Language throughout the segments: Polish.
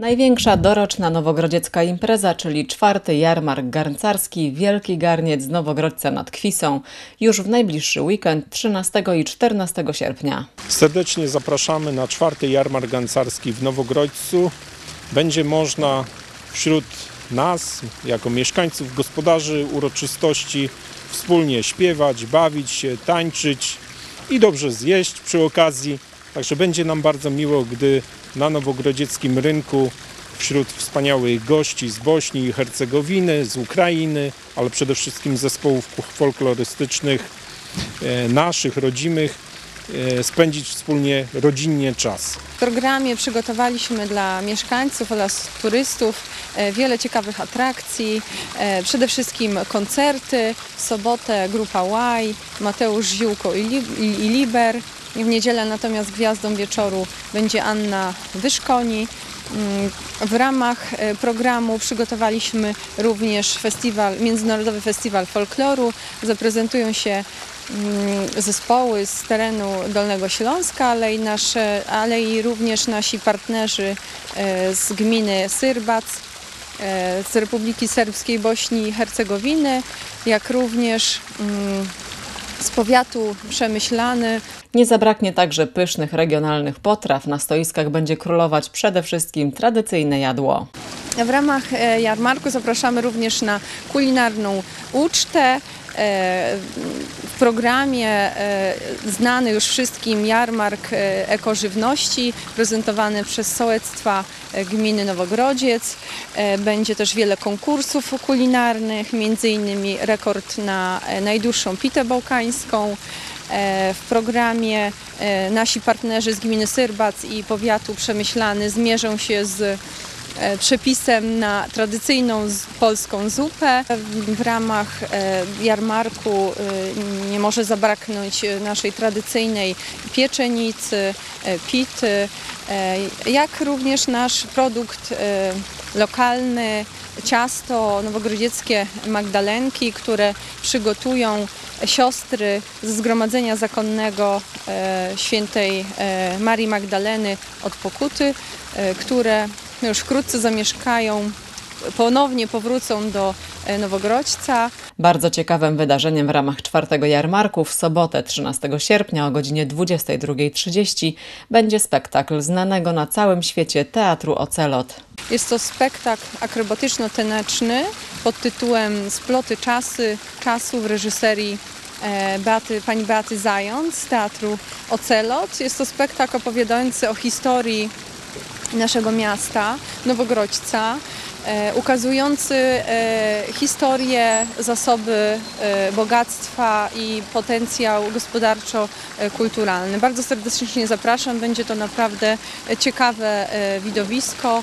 Największa doroczna nowogrodziecka impreza, czyli czwarty jarmark garncarski Wielki Garniec z Nowogrodzca nad Kwisą, już w najbliższy weekend 13 i 14 sierpnia. Serdecznie zapraszamy na czwarty jarmark gancarski w Nowogrodźcu. Będzie można wśród nas, jako mieszkańców, gospodarzy uroczystości, wspólnie śpiewać, bawić się, tańczyć i dobrze zjeść przy okazji. Także będzie nam bardzo miło, gdy na nowogrodzieckim rynku wśród wspaniałych gości z Bośni i Hercegowiny, z Ukrainy, ale przede wszystkim zespołów folklorystycznych, e, naszych, rodzimych, e, spędzić wspólnie rodzinnie czas. W programie przygotowaliśmy dla mieszkańców oraz turystów e, wiele ciekawych atrakcji, przede wszystkim koncerty. W sobotę grupa Y, Mateusz Ziółko i Liber. W niedzielę natomiast gwiazdą wieczoru będzie Anna Wyszkoni. Mm, W ramach e, programu przygotowaliśmy również festiwal, Międzynarodowy Festiwal Folkloru. Zaprezentują się mm, zespoły z terenu Dolnego Śląska, ale i, nasze, ale i również nasi partnerzy e, z gminy Syrbac, e, z Republiki Serbskiej Bośni i Hercegowiny, jak również mm, z powiatu Przemyślany, Nie zabraknie także pysznych regionalnych potraw. Na stoiskach będzie królować przede wszystkim tradycyjne jadło. W ramach e, jarmarku zapraszamy również na kulinarną ucztę. Programie e, znany już wszystkim jarmark e, ekożywności prezentowany przez sołectwa e, gminy Nowogrodziec. Będzie też wiele konkursów kulinarnych, między innymi rekord na najdłuższą pitę bałkańską. W programie nasi partnerzy z gminy Syrbac i powiatu Przemyślany zmierzą się z przepisem na tradycyjną polską zupę. W- ramach e, jarmarku e, nie może zabraknąć e, naszej tradycyjnej pieczenicy, e, pity, e, jak również nasz produkt e, lokalny, ciasto nowogrodzieckie Magdalenki, które przygotują siostry ze Zgromadzenia Zakonnego e, świętej e, Marii Magdaleny od Pokuty, e, które już wkrótce zamieszkają, ponownie powrócą do e, Nowogrodźca. Bardzo ciekawym wydarzeniem w ramach czwartego jarmarku w sobotę 13 sierpnia o godzinie 22.30 będzie spektakl znanego na całym świecie teatru Ocelot. Jest to spektakl akrobatyczno-taneczny pod tytułem Sploty czasy, czasu w reżyserii e, Beaty, pani Beaty Zając z teatru Ocelot. Jest to spektakl opowiadający o historii naszego miasta, Nowogrodźca, e, ukazujący e, historię, zasoby e, bogactwa i potencjał gospodarczo-kulturalny. Bardzo serdecznie zapraszam, będzie to naprawdę ciekawe widowisko.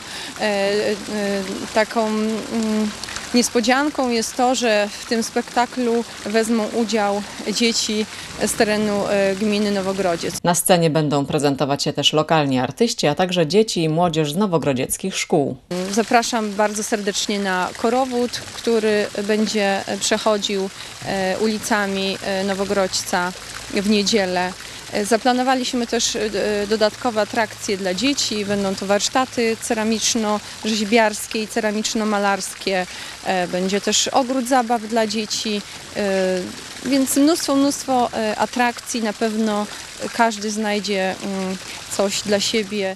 Taką mm, niespodzianką jest to, że w tym spektaklu wezmą udział dzieci z terenu e, gminy Nowogrodziec. Na scenie będą prezentować się też lokalni artyści, a także dzieci i młodzież z nowogrodzieckich szkół. Zapraszam bardzo serdecznie na korowód, który będzie przechodził e, ulicami e, Nowogrodźca w niedzielę. E, Zaplanowaliśmy też e, dodatkowe atrakcje dla dzieci. Będą to warsztaty ceramiczno-rzeźbiarskie i ceramiczno-malarskie. E, Będzie też ogród zabaw dla dzieci. E, Więc mnóstwo, mnóstwo e, atrakcji. Na pewno każdy znajdzie mm, coś dla siebie.